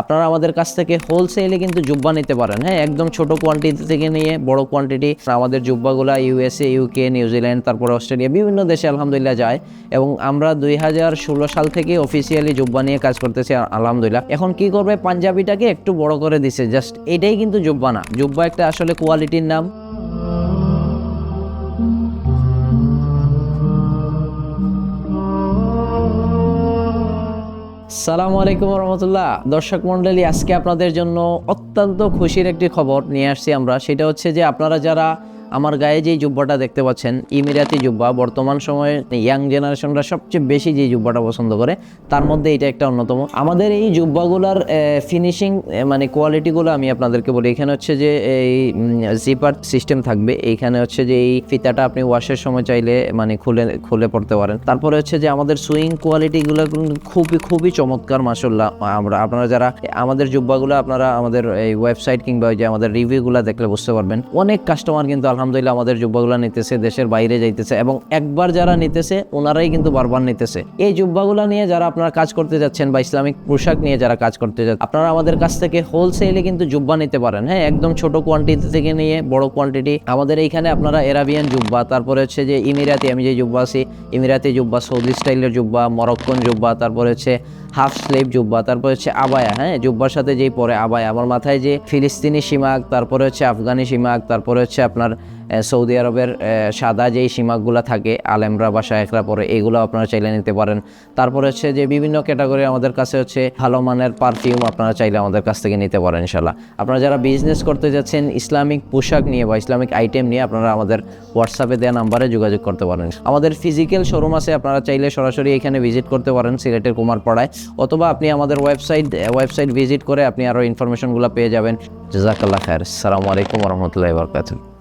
আপনারা আমাদের কাছ থেকে হোলসেলে কিন্তু জুব্বা নিতে পারেন। হ্যাঁ একদম ছোট কোয়ান্টিটি থেকে নিয়ে বড় কোয়ান্টিটি আমাদের জুব্বাগুলা ইউএসএ ইউকে নিউজিল্যান্ড তারপরে অস্ট্রেলিয়া বিভিন্ন দেশে আলহামদুলিল্লাহ যায়। এবং আমরা দুই হাজার ষোলো সাল থেকে অফিসিয়ালি জুব্বা নিয়ে কাজ করতেছি আলহামদুলিল্লাহ। এখন কি করবে? পাঞ্জাবিটাকে একটু বড় করে দিছে। জাস্ট এটাই কিন্তু জুব্বা না। জুব্বা একটা আসলে কোয়ালিটির নাম। সালামু আলাইকুম রহমতুল্লাহ দর্শক মন্ডলী আজকে আপনাদের জন্য অত্যন্ত খুশির একটি খবর নিয়ে আসছি আমরা। সেটা হচ্ছে যে আপনারা যারা আমার গায়ে যে জুব্বাটা দেখতে পাচ্ছেন, ইমিরাতি জুব্বা, বর্তমান সময়ে ইয়াং জেনারেশনরা সবচেয়ে বেশি যে জুব্বাটা পছন্দ করে, তার মধ্যে এটা একটা অন্যতম। আমাদের এই জুব্বাগুলার ফিনিশিং মানে কোয়ালিটিগুলো আমি আপনাদেরকে বলি। এখানে হচ্ছে যে এই জিপার সিস্টেম থাকবে। এইখানে হচ্ছে যে এই ফিতাটা আপনি ওয়াশের সময় চাইলে মানে খুলে খুলে পড়তে পারেন। তারপরে হচ্ছে যে আমাদের সুইং কোয়ালিটিগুলো খুবই খুবই চমৎকার মাসাল্লাহ আমরা, আপনারা যারা আমাদের জুব্বাগুলো আপনারা আমাদের এই ওয়েবসাইট কিংবা যে আমাদের রিভিউগুলো দেখলে বুঝতে পারবেন। অনেক কাস্টমার কিন্তু আলহামদুলিল্লাহ আমাদের জুব্বাগুলো নিতেছে, দেশের বাইরে যাইতেছে এবং একবার যারা নিতেছে, ওনারাই কিন্তু বারবার নিতেছে। এই জুব্বাগুলো নিয়ে যারা আপনারা কাজ করতে যাচ্ছেন বা ইসলামিক পোশাক নিয়ে যারা কাজ করতে যাচ্ছেন, আপনারা আমাদের কাছ থেকে হোলসেলে কিন্তু জুব্বা নিতে পারেন। হ্যাঁ একদম ছোট কোয়ান্টিটি থেকে নিয়ে বড় কোয়ান্টিটি আমাদের এইখানে আপনারা এরাবিয়ান জুব্বা, তারপরে হচ্ছে যে ইমিরাতি, আমি যে জুব্বা আছি, ইমিরাতি জুব্বা, সৌদি স্টাইলের জুব্বা, মরক্কন জুব্বা, তারপরে হচ্ছে হাফ স্লিভ জুব্বা, তারপরে হচ্ছে আবায়া হ্যাঁ জুব্বার সাথে যেই পরে আবায়া। আমার মাথায় যে ফিলিস্তিনি সীমাক, তারপরে হচ্ছে আফগানি সীমাক, তারপরে হচ্ছে আপনার সৌদি আরবের সাদা যেই সীমাকগুলো থাকে, আলেমরা বা শায়েখরা পরে এগুলো আপনারা চাইলে নিতে পারেন। তারপরে হচ্ছে যে বিভিন্ন ক্যাটাগরি আমাদের কাছে হচ্ছে ভালো মানের পারফিউম আপনারা চাইলে আমাদের কাছ থেকে নিতে পারেন ইনশাল্লাহ আপনারা যারা বিজনেস করতে যাচ্ছেন, ইসলামিক পোশাক নিয়ে বা ইসলামিক আইটেম নিয়ে আপনারা আমাদের হোয়াটসঅ্যাপে দেওয়া নাম্বারে যোগাযোগ করতে পারেন। আমাদের ফিজিক্যাল শোরুম আছে, আপনারা চাইলে সরাসরি এখানে ভিজিট করতে পারেন, সিলেটের কুমারপাড়ায়। অথবা আপনি আমাদের ওয়েবসাইট ওয়েবসাইট ভিজিট করে আপনি আরও ইনফরমেশনগুলো পেয়ে যাবেন। জাজাকাল্লাহ খায়ের। আসসালামু আলাইকুম রহমতুল্লাহ বরকাতুহ।